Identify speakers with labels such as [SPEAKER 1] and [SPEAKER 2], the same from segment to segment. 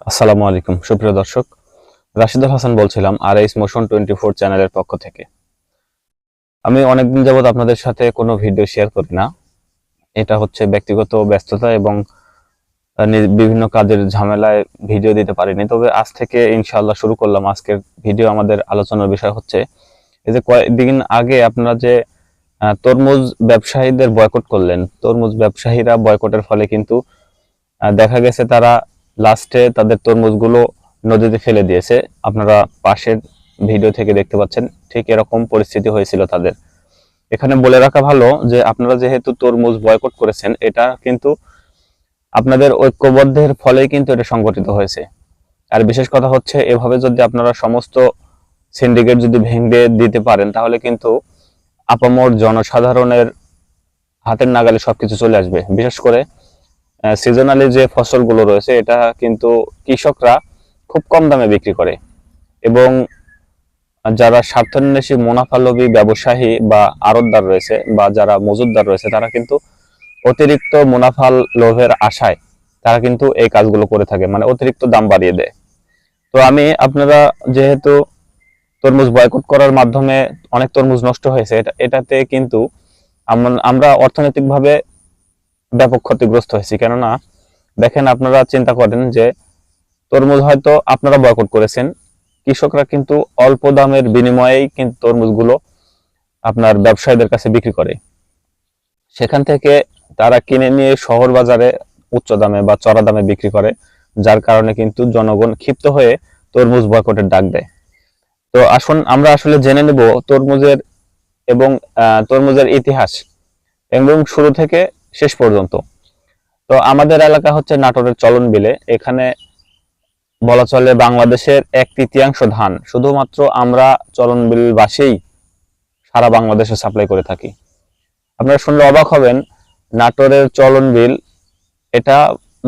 [SPEAKER 1] আসসালামু আলাইকুম। সুপ্রিয় দর্শক, রাশিদুল হাসান বলছিলাম আর এইস মোশন টোয়েন্টি ফোর চ্যানেলের পক্ষ থেকে। আমি অনেকদিন যাবত আপনাদের সাথে কোনো ভিডিও শেয়ার করি না। এটা হচ্ছে ব্যক্তিগত ব্যস্ততা এবং বিভিন্ন কাজের ঝামেলায় ভিডিও দিতে পারিনি। তবে আজ থেকে ইনশাল্লাহ শুরু করলাম আজকের ভিডিও। আমাদের আলোচনার বিষয় হচ্ছে এই যে কয়েকদিন আগে আপনারা যে তরমুজ ব্যবসায়ীদের বয়কট করলেন, তরমুজ ব্যবসায়ীরা বয়কটের ফলে কিন্তু দেখা গেছে তারা লাস্টে তাদের তরমুজগুলো নদীতে ফেলে দিয়েছে। আপনারা পাশের ভিডিও থেকে দেখতে পাচ্ছেন ঠিক এরকম পরিস্থিতি হয়েছিল তাদের। এখানে বলে রাখা ভালো যে, আপনারা যেহেতু তরমুজ বয়কট করেছেন, এটা কিন্তু আপনাদের ঐক্যবদ্ধের ফলেই কিন্তু এটা সংগঠিত হয়েছে। আর বিশেষ কথা হচ্ছে, এভাবে যদি আপনারা সমস্ত সিন্ডিকেট যদি ভেঙে দিতে পারেন, তাহলে কিন্তু আপামর জনসাধারণের হাতের নাগালে সবকিছু চলে আসবে। বিশেষ করে সিজনালি যে ফসলগুলো রয়েছে, এটা কিন্তু কৃষকরা খুব কম দামে বিক্রি করে। এবং যারা স্বার্থান্বেষী মুনাফালোভী ব্যবসায়ী বা আড়তদার রয়েছে বা যারা মজুদদার রয়েছে, তারা কিন্তু অতিরিক্ত মুনাফা লোভের আশায় তারা কিন্তু এই কাজগুলো করে থাকে মানে অতিরিক্ত দাম বাড়িয়ে দেয়। তো আমি আপনারা যেহেতু তরমুজ বয়কট করার মাধ্যমে অনেক তরমুজ নষ্ট হয়েছে, এটা, এটাতে কিন্তু আমরা অর্থনৈতিকভাবে ব্যাপক ক্ষতিগ্রস্ত হয়েছি। কেননা, দেখেন আপনারা চিন্তা করেন যে তরমুজ হয়তো আপনারা বয়কট করেছেন। কৃষকরা কিন্তু অল্প দামের বিনিময়েই কিন্তু তরমুজগুলো আপনার ব্যবসায়ীদের কাছে বিক্রি করে। সেখান থেকে তারা কিনে নিয়ে শহর বাজারে উচ্চ দামে বা চড়া দামে বিক্রি করে, যার কারণে কিন্তু জনগণ ক্ষিপ্ত হয়ে তরমুজ বয়কটের ডাক দেয়। তো আসুন, আমরা আসলে জেনে নেব তরমুজের এবং তরমুজের ইতিহাস। এবং শুরু থেকে শেষ পর্যন্ত। তো আমাদের এলাকা হচ্ছে নাটোরের চলন বিলে এখানে বলা চলে বাংলাদেশের এক তৃতীয়াংশ ধান। শুধুমাত্র আমরা চলন বিলবাসীই সারা বাংলাদেশে সাপ্লাই করে থাকি। আপনারা শুনলে অবাক হবেন, নাটোরের চলন বিল এটা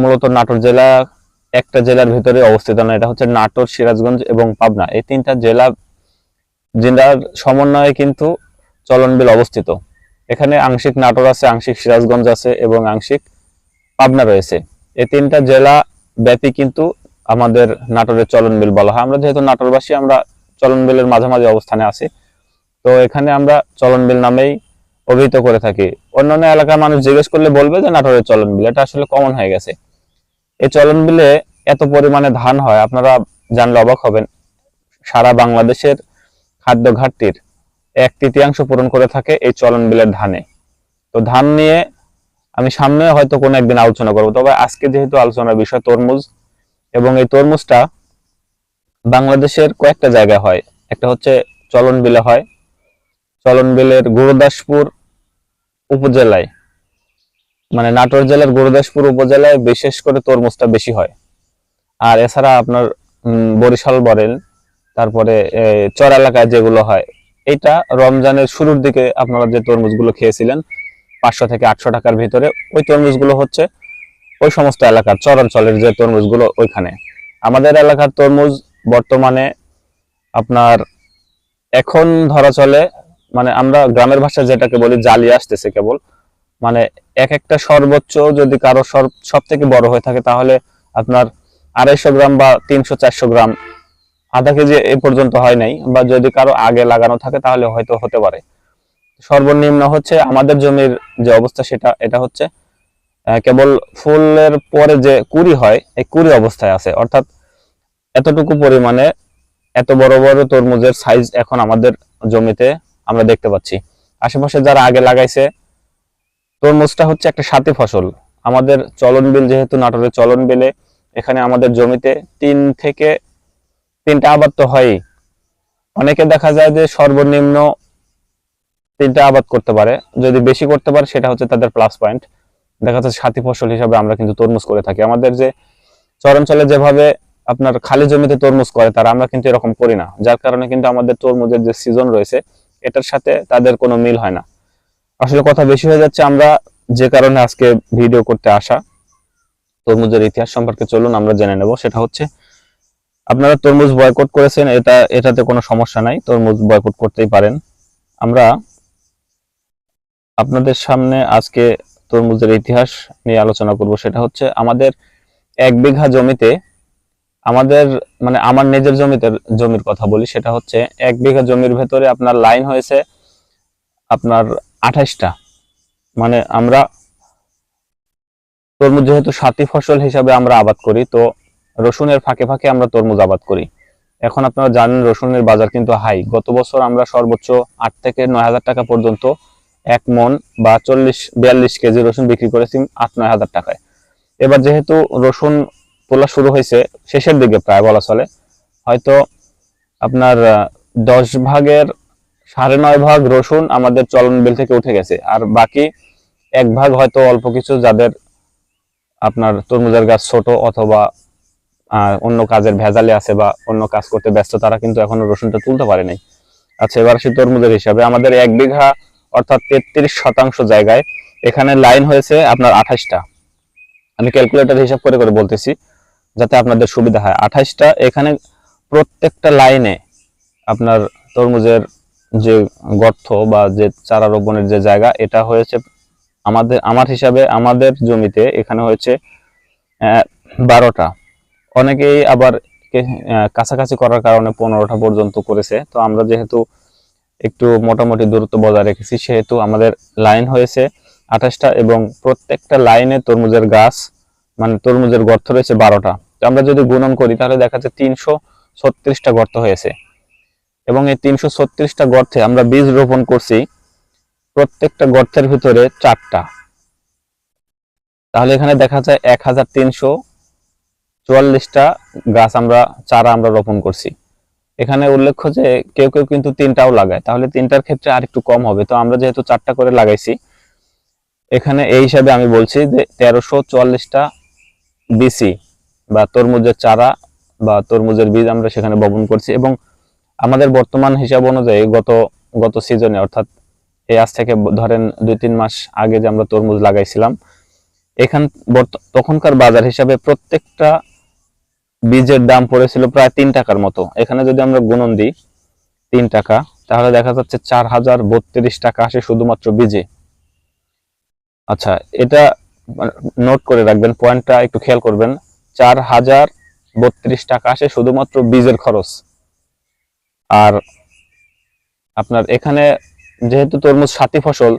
[SPEAKER 1] মূলত নাটোর জেলা, একটা জেলার ভিতরে অবস্থিত না। এটা হচ্ছে নাটোর, সিরাজগঞ্জ এবং পাবনা। এই তিনটা জেলা, জেলার সমন্বয়ে কিন্তু চলন বিল অবস্থিত। এখানে আংশিক নাটোর আছে, আংশিক সিরাজগঞ্জ আছে এবং আংশিক পাবনা রয়েছে। এই তিনটা জেলা ব্যাপী কিন্তু আমাদের নাটোরের চলন বিল বলা হয়। আমরা যেহেতু নাটোরবাসী, আমরা চলন বিলের মাঝামাঝি অবস্থানে আছি। তো এখানে আমরা চলন বিল নামেই অভিহিত করে থাকি। অন্যান্য এলাকার মানুষ জিজ্ঞেস করলে বলবে যে নাটোরের চলন বিল এটা আসলে কমন হয়ে গেছে। এই চলন বিলে এত পরিমাণে ধান হয়, আপনারা জানলে অবাক হবেন। সারা বাংলাদেশের খাদ্য ঘাটতির এক তৃতীয়াংশ পূরণ করে থাকে এই চলন বিলের ধানে। তো ধান নিয়ে আমি সামনে হয়তো কোনো একদিন আলোচনা করব, তবে আজকে যেহেতু আলোচনার বিষয় তরমুজ, এবং এই তরমুজটা বাংলাদেশের কয়েকটা জায়গায় হয়। একটা হচ্ছে চলন বিলে হয়, চলন বিলের গুরুদাসপুর উপজেলায়। মানে নাটোর জেলার গুরুদাসপুর উপজেলায় বিশেষ করে তরমুজটা বেশি হয়। আর এছাড়া আপনার বরিশাল বরেল, তারপরে চর এলাকায় যেগুলো হয় এটা রমজানের শুরুর দিকে আপনারা যে তরমুজগুলো খেয়েছিলেন, পাঁচশো থেকে আটশো টাকার ভিতরে, ওই তরমুজগুলো হচ্ছে ওই সমস্ত এলাকার চরাঞ্চলের যে তরমুজগুলো ওইখানে। আমাদের এলাকার তরমুজ বর্তমানে আপনার এখন ধরা চলে মানে আমরা গ্রামের ভাষায় যেটাকে বলি জালি আসতেছে কেবল। মানে এক একটা সর্বোচ্চ যদি কারও সব থেকে বড় হয়ে থাকে, তাহলে আপনার আড়াইশো গ্রাম বা তিনশো চারশো গ্রাম আধা কেজি এ পর্যন্ত হয় নাই, বা যদি কারও আগে লাগানো থাকে তাহলে হয়তো হতে পারে। সর্বনিম্ন হচ্ছে আমাদের জমির যে অবস্থা সেটা, এটা হচ্ছে কেবল ফুলের পরে যে কুড়ি হয়, এই কুড়ি অবস্থায় আছে। অর্থাৎ এতটুকু পরিমাণে এত বড় বড় তরমুজের সাইজ এখন আমাদের জমিতে আমরা দেখতে পাচ্ছি। আশেপাশে যারা আগে লাগাইছে, তরমুজটা হচ্ছে একটা সাথী ফসল। আমাদের চলন বিল যেহেতু নাটোরের চলন বিলে এখানে আমাদের জমিতে তিন থেকে তিনটা আবাদ তো হয়ই। অনেকে দেখা যায় যে সর্বনিম্ন তিনটা আবাদ করতে পারে। যদি বেশি করতে পারে, সেটা হচ্ছে তাদের প্লাস পয়েন্ট দেখা যাচ্ছে সাথী ফসল হিসাবে আমরা কিন্তু তরমুজ করে থাকি। আমাদের যে চরাঞ্চলে যেভাবে আপনার খালি জমিতে তরমুজ করে, তারা আমরা কিন্তু এরকম করি না। যার কারণে কিন্তু আমাদের তরমুজের যে সিজন রয়েছে, এটার সাথে তাদের কোনো মিল হয় না। আসলে কথা বেশি হয়ে যাচ্ছে আমরা যে কারণে আজকে ভিডিও করতে আসা। তরমুজের ইতিহাস সম্পর্কে চলুন, আমরা জেনে নেব। সেটা হচ্ছে আপনারা তরমুজ বয়কট করেছেন, এটা, এটাতে কোনো সমস্যা নাই, তরমুজ বয়কট করতেই পারেন। আমরা আপনাদের সামনে আজকে তরমুজের ইতিহাস নিয়ে আলোচনা করব, সেটা হচ্ছে আমাদের এক বিঘা জমিতে, আমাদের মানে আমার নিজের জমিতে জমির কথা বলি, সেটা হচ্ছে এক বিঘা জমির ভেতরে আপনার লাইন হয়েছে আপনার আঠাশটা। মানে আমরা তরমুজ যেহেতু সাথী ফসল হিসাবে আমরা আবাদ করি, তো রসুনের ফাঁকে ফাঁকে আমরা তরমুজ আবাদ করি। এখন আপনারা জানেন রসুনের বাজার কিন্তু হাই। গত বছর আমরা সর্বোচ্চ আট থেকে নয় হাজার টাকা পর্যন্ত এক মন বা চল্লিশ, বিয়াল্লিশ কেজি রসুন বিক্রি করেছি আট, নয় হাজার টাকায়। এবার যেহেতু রসুন তোলা শুরু হয়েছে, শেষের দিকে প্রায় বলা চলে। হয়তো আপনার দশ ভাগের সাড়ে নয় ভাগ রসুন আমাদের চলন বিল থেকে উঠে গেছে। আর বাকি এক ভাগ হয়তো অল্প কিছু যাদের আপনার তরমুজের গাছ ছোট অথবা অন্য কাজের ভেজালে আছে বা অন্য কাজ করতে ব্যস্ত, তারা কিন্তু এখনও রসুনটা তুলতে পারে নাই আচ্ছা এবার আসি তরমুজের হিসাবে। আমাদের এক বিঘা, অর্থাৎ তেত্রিশ শতাংশ জায়গায় এখানে লাইন হয়েছে আপনার আঠাশটা। আমি ক্যালকুলেটর হিসাব করে করে বলতেছি, যাতে আপনাদের সুবিধা হয়। আঠাশটা, এখানে প্রত্যেকটা লাইনে আপনার তরমুজের যে গর্ত বা যে চারা রোপণের যে জায়গা, এটা হয়েছে আমাদের, আমার হিসাবে আমাদের জমিতে এখানে হয়েছে বারোটা। অনেকেই আবার কাছাকাছি করার কারণে পনেরোটা পর্যন্ত করেছে। তো আমরা যেহেতু একটু মোটামুটি দূরত্ব বজায় রেখেছি, সেহেতু আমাদের লাইন হয়েছে আঠাশটা এবং প্রত্যেকটা লাইনে তরমুজের গাছ মানে তরমুজের গর্ত রয়েছে বারোটা। তো আমরা যদি গুণন করি, তাহলে দেখা যাচ্ছে তিনশো ছত্রিশটা গর্ত হয়েছে। এবং এই তিনশো ছত্রিশটা গর্তে আমরা বীজ রোপণ করছি প্রত্যেকটা গর্তের ভিতরে চারটা। তাহলে এখানে দেখা যায় এক হাজার তিনশো চুয়াল্লিশটা গাছ আমরা, চারা আমরা রোপণ করছি। এখানে উল্লেখ্য যে কেউ কেউ কিন্তু তিনটাও লাগায়, তাহলে তিনটার ক্ষেত্রে আর একটু কম হবে। তো আমরা যেহেতু চারটা করে লাগাইছি, এখানে এই হিসাবে আমি বলছি যে তেরোশো চুয়াল্লিশটা বিসি বা তরমুজের চারা বা তরমুজের বীজ আমরা সেখানে বপন করছি এবং আমাদের বর্তমান হিসাব অনুযায়ী গত গত সিজনে, অর্থাৎ এই আজ থেকে ধরেন দুই তিন মাস আগে যে আমরা তরমুজ লাগাইছিলাম, এখান তখনকার বাজার হিসাবে প্রত্যেকটা বীজের দাম পড়েছিল প্রায় তিন টাকার মতো। এখানে যদি আমরা গুণন দিই তিন টাকা, তাহলে দেখা যাচ্ছে চার হাজার বত্রিশ টাকা আসে শুধুমাত্র বীজে। আচ্ছা এটা নোট করে রাখবেন, পয়েন্টটা একটু খেয়াল করবেন। চার হাজার বত্রিশ টাকা আসে শুধুমাত্র বীজের খরচ। আর আপনার এখানে যেহেতু তরমুজ সাথী ফসল,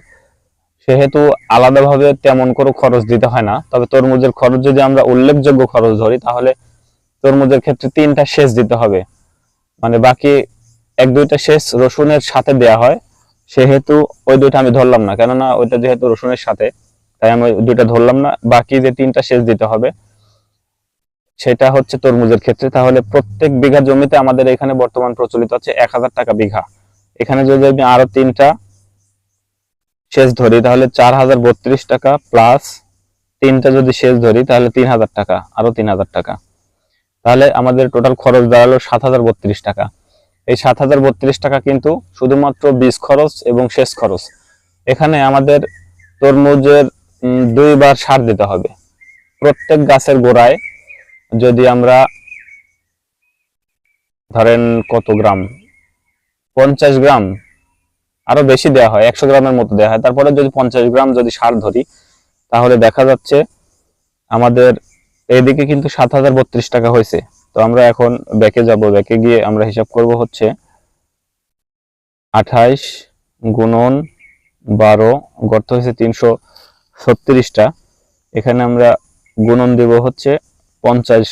[SPEAKER 1] সেহেতু আলাদাভাবে তেমন কোনো খরচ দিতে হয় না। তবে তরমুজের খরচ যদি আমরা উল্লেখযোগ্য খরচ ধরি, তাহলে তরমুজের ক্ষেত্রে তিনটা সেচ দিতে হবে। মানে বাকি এক, দুইটা সেচ রসুনের সাথে দেয়া হয়। সেহেতু ওই দুইটা আমি ধরলাম না, কেননা ওইটা যেহেতু রসুনের সাথে, তাই আমি দুইটা ধরলাম না। বাকি যে তিনটা সেচ দিতে হবে, সেটা হচ্ছে তরমুজের ক্ষেত্রে। তাহলে প্রত্যেক বিঘা জমিতে আমাদের এখানে বর্তমান প্রচলিত আছে এক হাজার টাকা বিঘা। এখানে যদি আমি আরও তিনটা সেচ ধরি, তাহলে চার হাজার বত্রিশ টাকা প্লাস তিনটা যদি সেচ ধরি, তাহলে তিন হাজার টাকা, আরও তিন হাজার টাকা। তাহলে আমাদের টোটাল খরচ দাঁড়াল সাত হাজার বত্রিশ টাকা। এই সাত হাজার বত্রিশ টাকা কিন্তু শুধুমাত্র বীজ খরচ এবং শেষ খরচ। এখানে আমাদের তরমুজের দুইবার সার দিতে হবে। প্রত্যেক গাছের গোড়ায় যদি আমরা ধরেন কত গ্রাম? পঞ্চাশ গ্রাম। আরও বেশি দেওয়া হয়, একশো গ্রামের মতো দেওয়া হয়। তারপরে যদি পঞ্চাশ গ্রাম যদি সার ধরি, তাহলে দেখা যাচ্ছে আমাদের এইদিকে কিন্তু সাত হাজার বত্রিশ টাকা হয়েছে। তো আমরা এখন ব্যাকে যাব। ব্যাকে গিয়ে আমরা হিসাব করব হচ্ছে আঠাইশ গুণন বারো, গর্ত হয়েছে তিনশো ছত্রিশটা এখানে আমরা গুণন দেব হচ্ছে পঞ্চাশ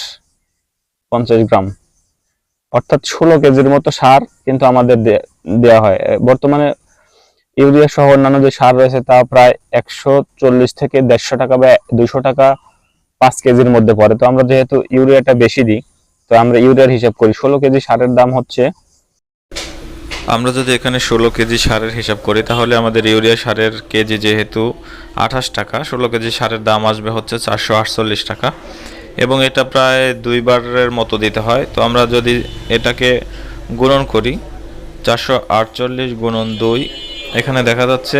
[SPEAKER 1] পঞ্চাশ গ্রাম। অর্থাৎ ষোলো কেজির মতো সার কিন্তু আমাদের দেয়া হয়। বর্তমানে ইউরিয়া সহ অন্যান্য যে সার রয়েছে তা প্রায় একশো চল্লিশ থেকে দেড়শো টাকা বা দুইশো টাকা পাঁচ কেজির মধ্যে পড়ে। তো আমরা যেহেতু ইউরিয়াটা বেশি দিই, তো আমরা ইউরিয়ার হিসাব করি। ষোলো কেজি সারের দাম হচ্ছে
[SPEAKER 2] আমরা যদি এখানে ষোলো কেজি সারের হিসাব করি, তাহলে আমাদের ইউরিয়া সারের কেজি যেহেতু আঠাশ টাকা, ষোলো কেজি সারের দাম আসবে হচ্ছে চারশো আটচল্লিশ টাকা। এবং এটা প্রায় দুইবারের মতো দিতে হয়। তো আমরা যদি এটাকে গুণন করি, চারশো আটচল্লিশ গুণন দুই, এখানে দেখা যাচ্ছে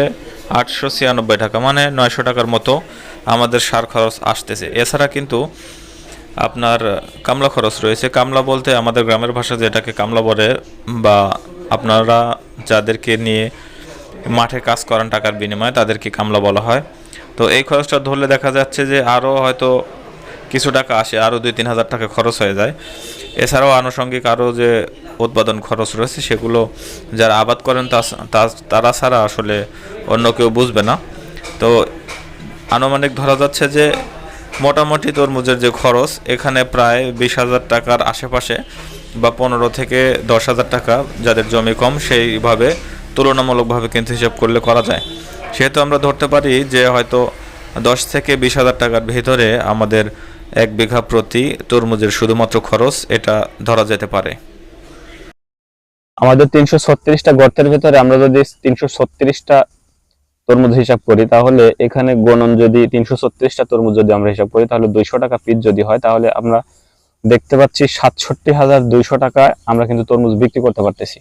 [SPEAKER 2] আটশো ছিয়ানব্বই টাকা মানে নয়শো টাকার মতো আমাদের সার খরচ আসতেছে। এছাড়া কিন্তু আপনার কামলা খরচ রয়েছে। কামলা বলতে আমাদের গ্রামের ভাষা যেটাকে কামলা বলে বা আপনারা যাদেরকে নিয়ে মাঠে কাজ করান টাকার বিনিময়ে তাদেরকে কামলা বলা হয়। তো এই খরচটা ধরলে দেখা যাচ্ছে যে আরও হয়তো কিছু টাকা আসে, আরও দুই তিন হাজার টাকা খরচ হয়ে যায়। এছাড়াও আনুষঙ্গিক আরও যে উৎপাদন খরচ রয়েছে সেগুলো যারা আবাদ করেন তা- তারা ছাড়া আসলে অন্য কেউ বুঝবে না। তো আনুমানিক ধরা যাচ্ছে যে মোটামুটি তরমুজের যে খরচ, এখানে প্রায় বিশ হাজার টাকার আশেপাশে বা পনেরো থেকে দশ হাজার টাকা যাদের জমি কম, সেইভাবে তুলনামূলকভাবে কিন্তু হিসাব করলে করা যায়। সেহেতু আমরা ধরতে পারি যে হয়তো দশ থেকে বিশ হাজার টাকার ভিতরে আমাদের এক বিঘা প্রতি তরমুজের শুধুমাত্র খরচ এটা ধরা যেতে পারে।
[SPEAKER 1] আমাদের তিনশো ছত্রিশটা গর্তের ভিতরে আমরা যদি তিনশো ছত্রিশটা তরমুজ হিসাব করি, তাহলে এখানে গণন যদি তিনশো ছত্রিশটা তরমুজ যদি আমরা হিসাব করি, তাহলে দুইশো টাকা পিস যদি হয়, তাহলে আমরা দেখতে পাচ্ছি সাতষট্টি হাজার দুইশো টাকা আমরা কিন্তু তরমুজ বিক্রি করতে পারতেছি।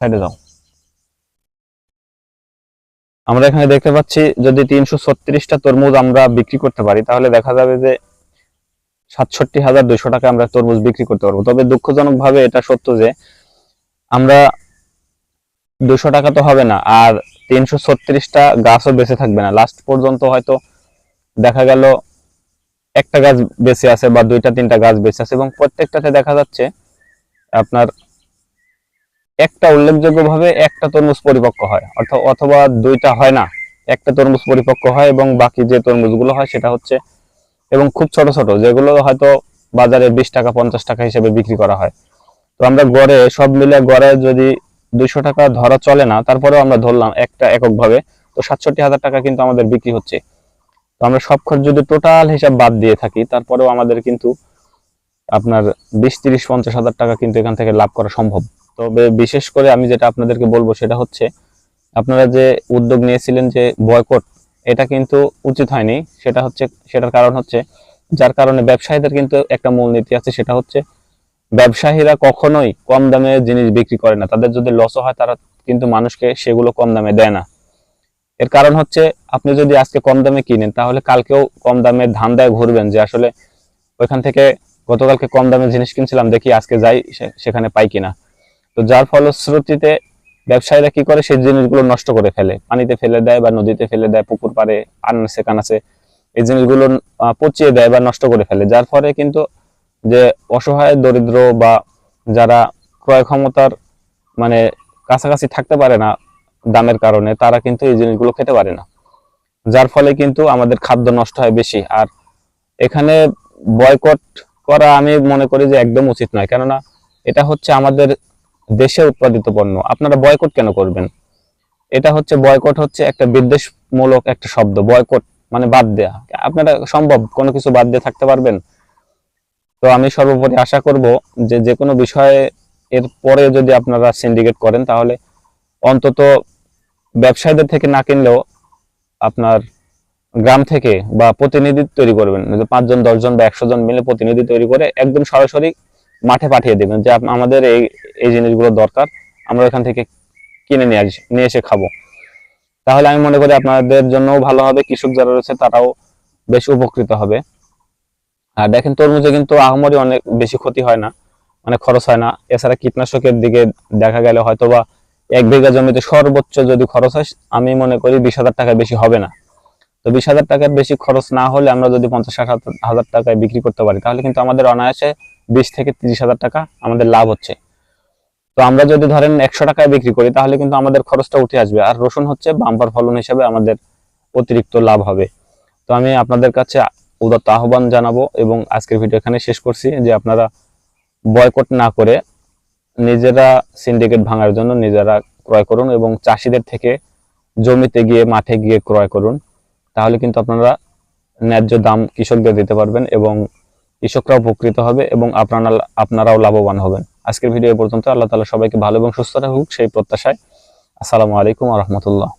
[SPEAKER 1] সাইডে যাও। আমরা এখানে দেখতে পাচ্ছি যদি তিনশো ছত্রিশটা তরমুজ আমরা বিক্রি করতে পারি, তাহলে দেখা যাবে যে সাতষট্টি হাজার দুইশো টাকা আমরা তরমুজ বিক্রি করতে পারব। তবে দুঃখজনক ভাবে এটা সত্য যে আমরা দুশো টাকা তো হবে না, আর তিনশো ছত্রিশটা গাছও বেঁচে থাকবে না। লাস্ট পর্যন্ত হয়তো দেখা গেল একটা গাছ বেঁচে আছে বা দুইটা, তিনটা গাছ বেঁচে আছে এবং প্রত্যেকটাতে দেখা যাচ্ছে আপনার একটা উল্লেখযোগ্য ভাবে একটা তরমুজ পরিপক্ক হয়। অর্থাৎ অথবা দুইটা হয় না, একটা তরমুজ পরিপক্ক হয় এবং বাকি যে তরমুজগুলো হয় সেটা হচ্ছে এবং খুব ছোট ছোট যেগুলো হয়তো বাজারে বিশ টাকা, পঞ্চাশ টাকা হিসেবে বিক্রি করা হয়। তো আমরা গড়ে সব মিলে গড়ে যদি দুইশো টাকা ধরা চলে না, তারপরেও আমরা ধরলাম একটা এককভাবে, তো সাতষট্টি হাজার টাকা কিন্তু আমাদের বিক্রি হচ্ছে। তো আমরা সব খরচ যদি টোটাল হিসাব বাদ দিয়ে থাকি, তারপরেও আমাদের কিন্তু আপনার বিশ, তিরিশ, পঞ্চাশ হাজার টাকা কিন্তু এখান থেকে লাভ করা সম্ভব। তবে বিশেষ করে আমি যেটা আপনাদেরকে বলব সেটা হচ্ছে, আপনারা যে উদ্যোগ নিয়েছিলেন যে বয়কট এটা কিন্তু উচিত হয়নি। সেটা হচ্ছে, সেটার কারণ হচ্ছে, যার কারণে ব্যবসায়ীদের কিন্তু একটা মূলনীতি আছে, সেটা হচ্ছে ব্যবসায়ীরা কখনোই কম দামে জিনিস বিক্রি করে না। তাদের যদি লসও হয়, তারা কিন্তু মানুষকে সেগুলো কম দামে দেয় না। এর কারণ হচ্ছে, আপনি যদি আজকে কম দামে কিনেন, তাহলে কালকেও কম দামে ধান দেয় ঘুরবেন যে আসলে ওইখান থেকে গতকালকে কম দামে জিনিস কিনছিলাম, দেখি আজকে যাই সেখানে পাই কিনা। তো যার ফলশ্রুতিতে ব্যবসায়ীরা কি করে? সেই জিনিসগুলো নষ্ট করে ফেলে। পানিতে ফেলে দেয় বা নদীতে ফেলে দেয়, পুকুর পাড়ে আনাসে কানাসে, এই জিনিসগুলো পচিয়ে দেয় বা নষ্ট করে ফেলে। যার ফলে কিন্তু যে অসহায়, দরিদ্র বা যারা ক্রয় ক্ষমতার মানে কাছাকাছি থাকতে পারে না দামের কারণে, তারা কিন্তু এই জিনিসগুলো খেতে পারে না। যার ফলে কিন্তু আমাদের খাদ্য নষ্ট হয় বেশি। আর এখানে বয়কট করা আমি মনে করি যে একদম উচিত নয়। কেননা এটা হচ্ছে আমাদের দেশে উৎপাদিত পণ্য। আপনারা বয়কট কেন করবেন? এটা হচ্ছে বয়কট হচ্ছে একটা বিদ্বেষমূলক একটা শব্দ। বয়কট মানে বাদ দেয়া। আপনারা সম্ভব কোনো কিছু বাদ দিয়ে থাকতে পারবেন? তো আমি সর্বোপরি আশা করব যে যে কোনো বিষয়ে এর পরে যদি আপনারা সিন্ডিকেট করেন, তাহলে অন্তত ব্যবসায়ীদের থেকে না কিনলেও আপনার গ্রাম থেকে বা প্রতিনিধি তৈরি করবেন। পাঁচজন, দশজন বা একশো জন মিলে প্রতিনিধি তৈরি করে একদম সরাসরি মাঠে পাঠিয়ে দেবেন যে আমাদের এই এই জিনিসগুলো দরকার, আমরা এখান থেকে কিনে নিয়ে আসি, নিয়ে এসে খাব। তাহলে আমি মনে করি আপনাদের জন্যও ভালো হবে, কৃষক যারা রয়েছে তারাও বেশ উপকৃত হবে। আর দেখেন তরমুজে কিন্তু আহামরি অনেক বেশি ক্ষতি হয় না মানে খরচ হয় না। এছাড়া কীটনাশকের দিকে দেখা গেলে হয়তো বা এক বিঘা জমিতে সর্বোচ্চ যদি খরচ হয়, আমি মনে করি বিশ হাজার টাকা বেশি হবে না। তো বিশ হাজার টাকার বেশি খরচ না হলে আমরা যদি পঞ্চাশ ষাট হাজার টাকায় বিক্রি করতে পারি, তাহলে কিন্তু আমাদের অনায়াসে বিশ থেকে তিরিশ হাজার টাকা আমাদের লাভ হচ্ছে। তো আমরা যদি ধরেন একশো টাকায় বিক্রি করি, তাহলে কিন্তু আমাদের খরচটা উঠে আসবে। আর রসুন হচ্ছে বাম্পার ফলন হিসেবে আমাদের অতিরিক্ত লাভ হবে। তো আমি আপনাদের কাছে উদাত্ত আহ্বান জানাব এবং আজকের ভিডিও এখানে শেষ করছি যে আপনারা বয়কট না করে নিজেরা সিন্ডিকেট ভাঙার জন্য নিজেরা ক্রয় করুন এবং চাষিদের থেকে জমিতে গিয়ে মাঠে গিয়ে ক্রয় করুন। তাহলে কিন্তু আপনারা ন্যায্য দাম কৃষকদের দিতে পারবেন এবং কৃষকরা উপকৃত হবে এবং আপনারা, আপনারাও লাভবান হবেন। আজকের ভিডিও পর্যন্ত আল্লাহ তালা সবাইকে ভালো এবং সুস্থ রাখুক, সেই প্রত্যাশায়। আসসালামু আলাইকুম রহমতুল্লাহ।